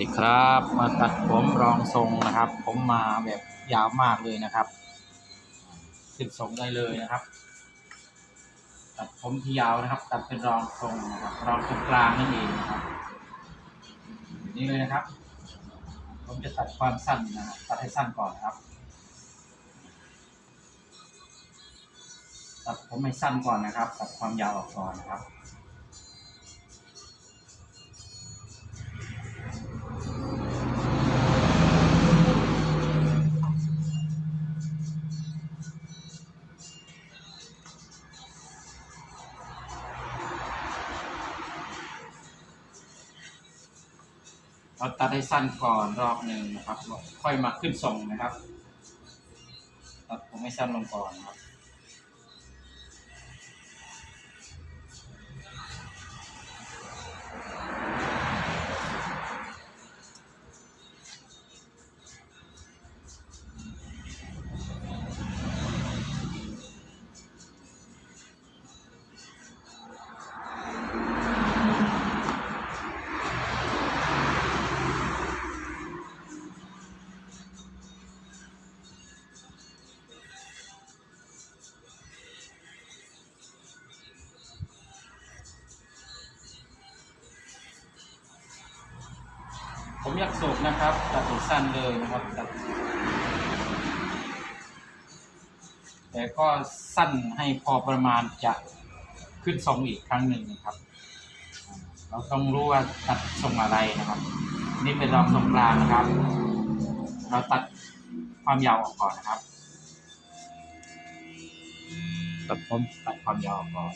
ดีครับ มาตัดผมรองทรงนะครับ ผมมาแบบยาวมากเลยนะครับขึ้นทรงได้เลยนะครับ ตัดผมที่ยาวนะครับ ตัดเป็นรองทรงนะครับ รองทรงกลางนั่นเองนะครับนี่เลยนะครับ ผมจะตัดความสั้นนะครับตัดให้สั้นก่อนนะครับ ตัดผมให้สั้นก่อนนะครับ ตัดความยาวออกก่อนนะครับ เราตัดให้สั้นก่อนรอบหนึ่งนะครับ ค่อยมาขึ้นทรงนะครับ ตัดผมให้สั้นลงก่อนนะครับ ผมอยากสุกนะครับตัดให้สั้นเลยนะครับตัดแต่ก็สั้นให้พอประมาณจะขึ้นทรงอีกครั้งหนึ่งนะครับ เราต้องรู้ว่าตัดทรงอะไรนะครับ นี่เป็นรองทรงกลางนะครับ เราตัดความยาวออกก่อนนะครับ ตัดผมตัดความยาวออกก่อน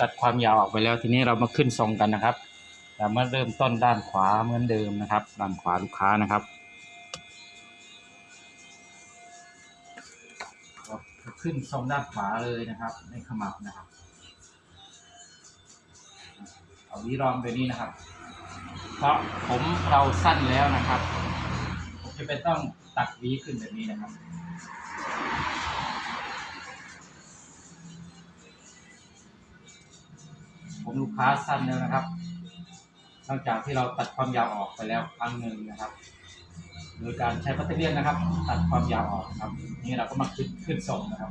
ตัดความยาวออกไปแล้วทีนี้เรามาขึ้นทรงกันนะครับเรามาเริ่มต้นด้านขวาเหมือนเดิมนะครับ ด้านขวาลูกค้านะครับก็ขึ้นทรงด้านขวาเลยนะครับ ในขมับนะครับเอาวิรอมไปนี้นะครับ เพราะผมเราสั้นแล้วนะครับ ผมจะไปต้องตัดวีขึ้นแบบนี้นะครับ ผมลูกค้าสั้นแล้วนะครับหลังจากที่เราตัดความยาวออกไปแล้วครั้งหนึ่งนะครับ โดยการใช้ปัตเตอร์เลียนนะครับ ตัดความยาวออกครับ นี่เราก็มาขึ้นขึ้นทรงนะครับ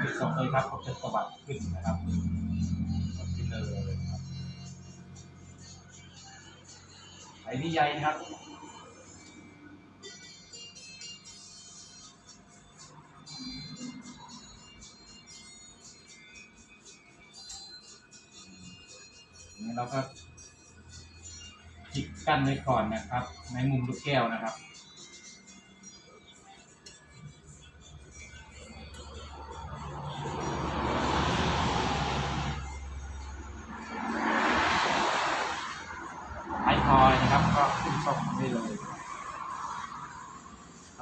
ขึ้นทรงเลยครับผมจะสวัสดขึ้นนะครับ ไอ้นี่ใหญ่นะครับนี่เราก็จิกกั้นไว้ก่อนนะครับ ในมุมลูกแก้วนะครับ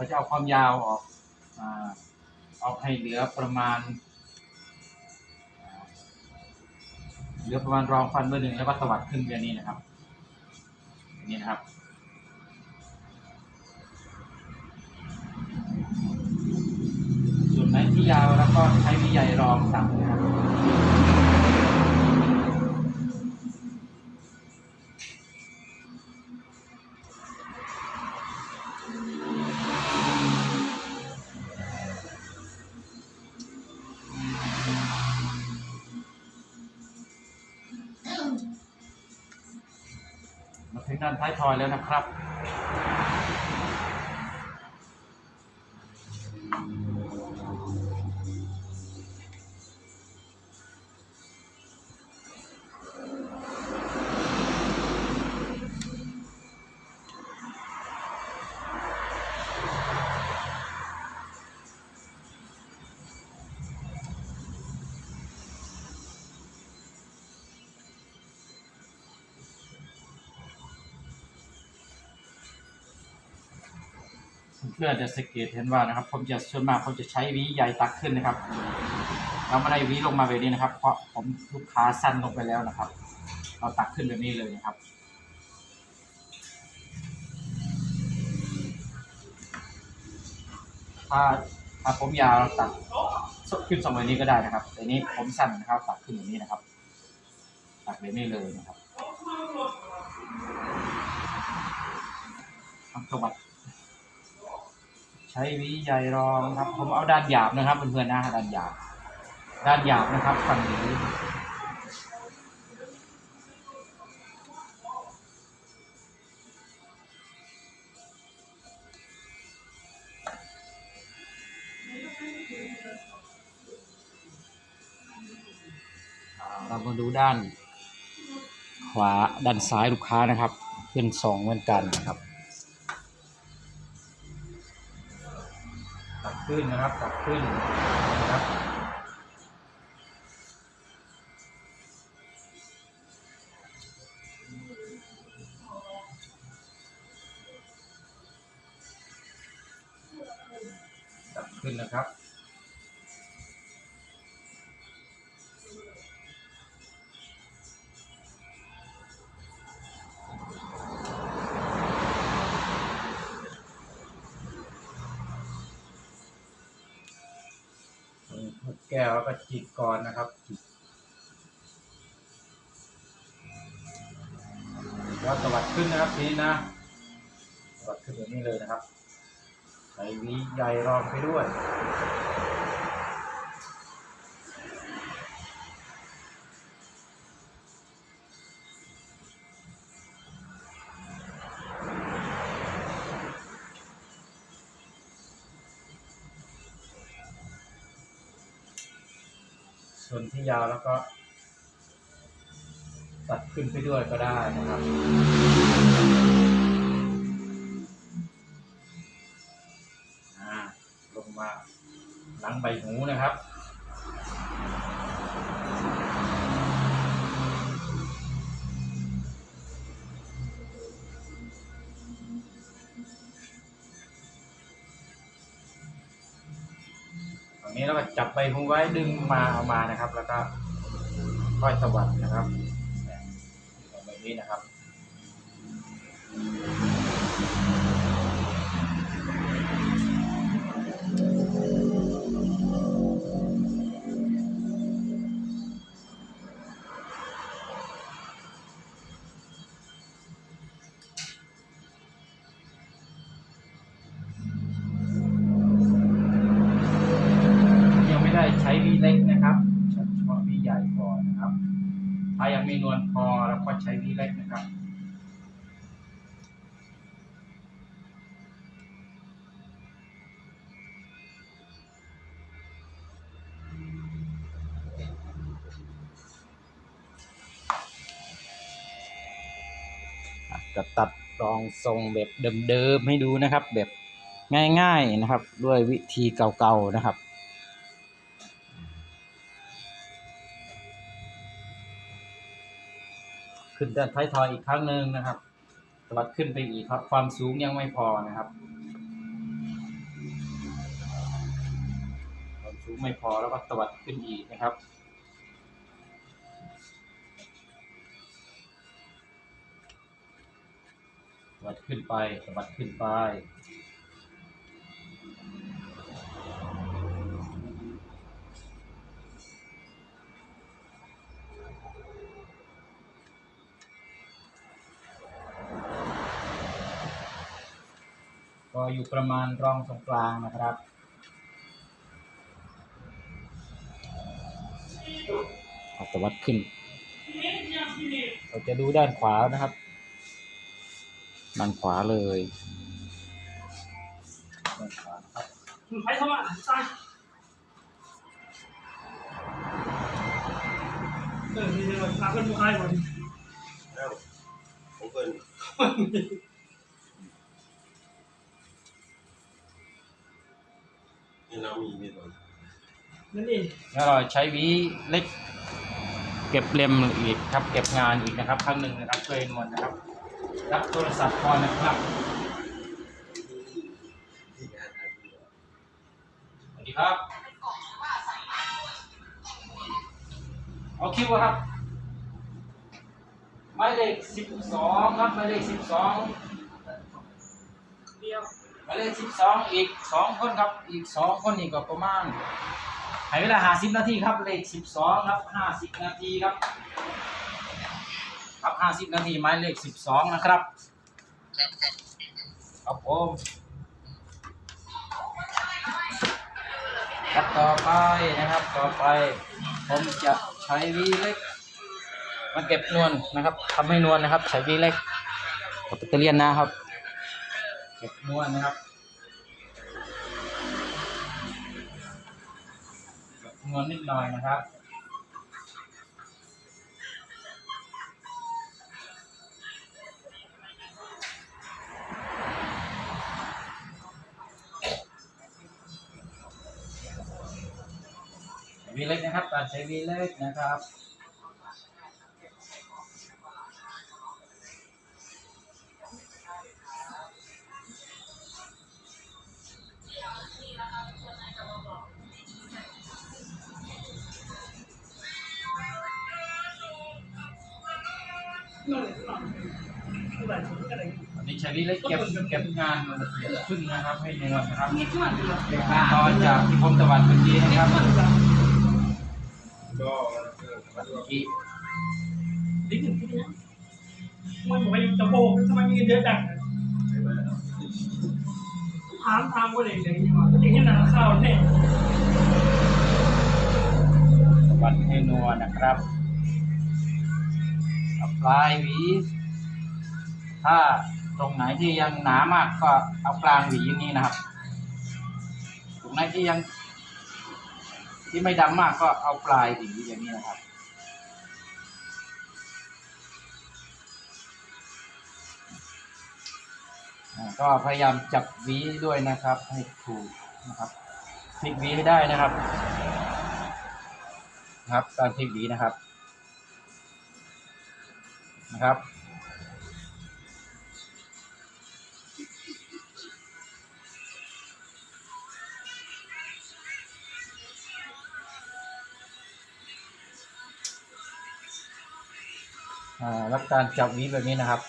เราจะเอาความยาวออกอาออกให้เหลือประมาณ เหลือประมาณรองฟันเบอร์หนึ่งแล้วก็ตวัดขึ้นแบบนี้นะครับอย่างนี้นะครับส่วนไหนที่ยาวแล้วก็ใช้วิใหญ่รองตัดนะ ท้ายทอยแล้วนะครับ เพื่อนจะสังเกตเห็นว่านะครับ ผมจะส่วนมากผมจะใช้วีใหญ่ตักขึ้นนะครับเราไม่ได้วีลงมาแบบนี้นะครับ เพราะผมลูกค้าสั้นลงไปแล้วนะครับ เราตักขึ้นแบบนี้เลยนะครับถ้าถ้าผมยาวตัดขึ้นสองแบบนี้ก็ได้นะครับแต่นี้ผมสั้นนะครับ ตัดขึ้นอย่างนี้นะครับ ตัดแบบนี้เลยนะครับทำจังหวัด ใช้วีใหญ่รองครับ ผมเอาด้านหยาบนะครับเพื่อนๆนะด้านหยาบ ด้านหยาบนะครับฝั่งนี้เรามาดูด้าน ขวาด้านซ้ายลูกค้านะครับ เป็นสองเหมือนกันนะครับ ขึ้นนะครับตับขึ้นนะครับ แก้วแล้วก็จิกก่อนนะครับจิกแล้วสวัสดขึ้นนะครับทีนี้นะสวัสดขึ้นแบบนี้เลยนะครับใส่วีใหญ่รองไปด้วย ส่วนที่ยาวแล้วก็ ตัดขึ้นไปด้วยก็ได้นะครับอาลงมาหลังใบหูนะครับ นี้เราก็จับใบหูไว้ดึงมาเอามานะครับ แล้วก็ค่อยสวัดนะครับแบบนี้นะครับ ถ้ายังไมีนวลพอเราก็ใช้วีเล็กนะครับจะตัดรองทรงแบบเดิมๆให้ดูนะครับ แบบง่ายๆนะครับ ด้วยวิธีเก่าๆนะครับ ขึ้นด้านท้ายทอยอีกครั้งหนึ่งนะครับตวัดขึ้นไปอีกครับความสูงยังไม่พอนะครับ ความสูงไม่พอแล้วก็ตวัดขึ้นอีกนะครับตวัดขึ้นไปตวัดขึ้นไป อยู่ประมาณรองตรงกลางนะครับ ออกตะวัดขึ้น เราจะดูด้านขวานะครับ ด้านขวาเลยด้านขวาครับไปทำไามาตายเออมีเดี๋ยาเพิ่นบ่คายบ่ดีเอ้าผมเพิ่น มีตัว那你แล้วเราใช้หวีเล็ก เก็บเล็มอีกครับ เก็บงานอีกนะครับครั้งหนึ่งนะครับช่วยนวลนะครับ รับโทรศัพท์ก่อนนะครับที่งดีครับเอาคิวอะครับหมายเลขสิบสองครับหมายเลขสิบสองเดียวห มาเลขสิบสองอีกสองคนครับ อีกสองคนนี่ก็ประมาณให้เวลาหาสิบนาทีครับ เลขสิบสองครับห้าสิบนาทีครับ ครับห้าสิบนาทีหมายเลขสิบสองนะครับ ครับผมครับต่อไปนะครับ ต่อไป ผมจะใช้วีเล็กมาเก็บนวลนะครับทำให้นวลนะครับ ใช้วีเล็กกับแบตเตียนนะครับ เก็บนวลนะครับเก็บนวลนิดหน่อยนะครับวีเล็กนะครับการใช้วีเล็กนะครับ นั่นเลยนั่นอะไรถึงอะไรอันนี้ใช้วีเล็กเก็บเก็บงานละเอียดขึ้นนะครับ ให้นวลนะครับมีข้าวเหนียวเก็บงานตอนจากที่ผมตะวันเมื่อกี้นะครับข้าวเหนียวก็เมื่อกี้ดิ้นที่นี่มันบอกว่าจะโบกทำไมมีเงินเยอะจังถามทางว่าเลยเลยยังไงก็อย่างนี้นะข้าวเนี่ยตะวันให้นวลนะครับอั ปลายหวี ถ้าตรงไหนที่ยังหนามากก็เอากลางหวีอย่างนี้นะครับ ตรงไหนที่ยัง ที่ไม่ดำมากก็เอาปลายหวีอย่างนี้นะครับอ่าก็พยายามจับหวีด้วยนะครับ ให้ถูกนะครับพลิกหวีให้ได้นะครับ ครับการพลิกหวีนะครับ นะครับอ่าแล้วการจับวีแบบนี้นะครับ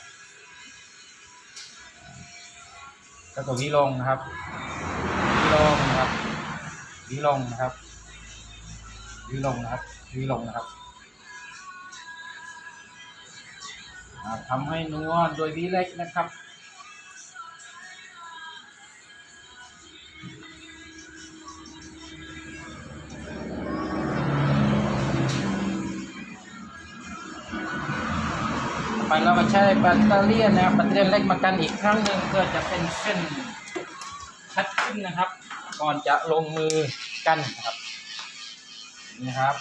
แล้วก็วีลงนะครับวีลงนะครับวีลงนะครับวีลงนะครับวีลงนะครับ ทำให้นวลโดยวีเล็กนะครับ ไปเราก็ใช้แบตเตอรี่นะครับแบตเตอรี่เล็กมากันอีกครั้งหนึ่งเพื่อจะเป็นเส้นชัดขึ้นนะครับ ก่อนจะลงมือกันนะครับนี่ครับ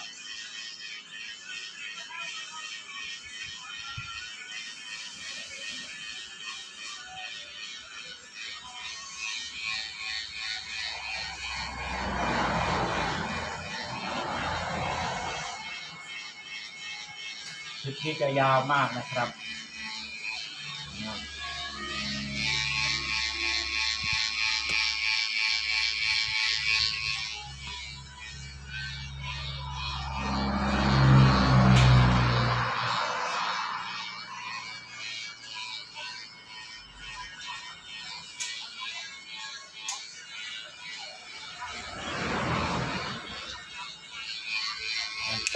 ที่จะยาวมากนะครับ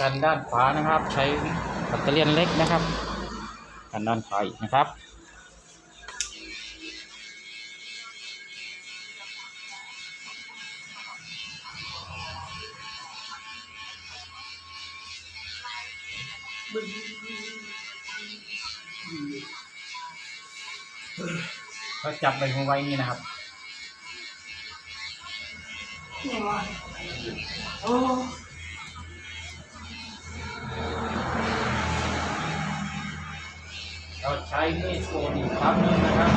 กันด้านขวานะครับ ใช้ แบตเตอรี่เล็กนะครับกันด้านขวาอีกนะครับก็จับใบหูไว้นี่นะครับโอ้ ช้มีดโกนอีกครั้งหนึงนะครับ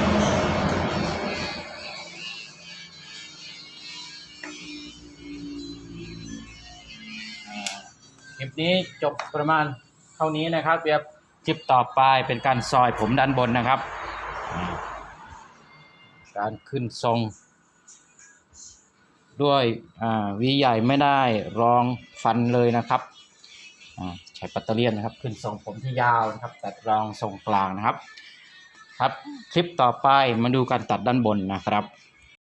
คลิปนี้จบประมาณเท่านี้นะครับเดี๋ยวคลิปต่อไปเป็นการซอยผมด้านบนนะครับ การขึ้นทรง ด้วยวีใหญ่ไม่ได้รองฟันเลยนะครับ ใช้ปัตเตอร์เลียนนะครับ ขึ้นทรงผมที่ยาวนะครับ ตัดรองทรงกลางนะครับ ครับ คลิปต่อไปมาดูการตัดด้านบนนะครับ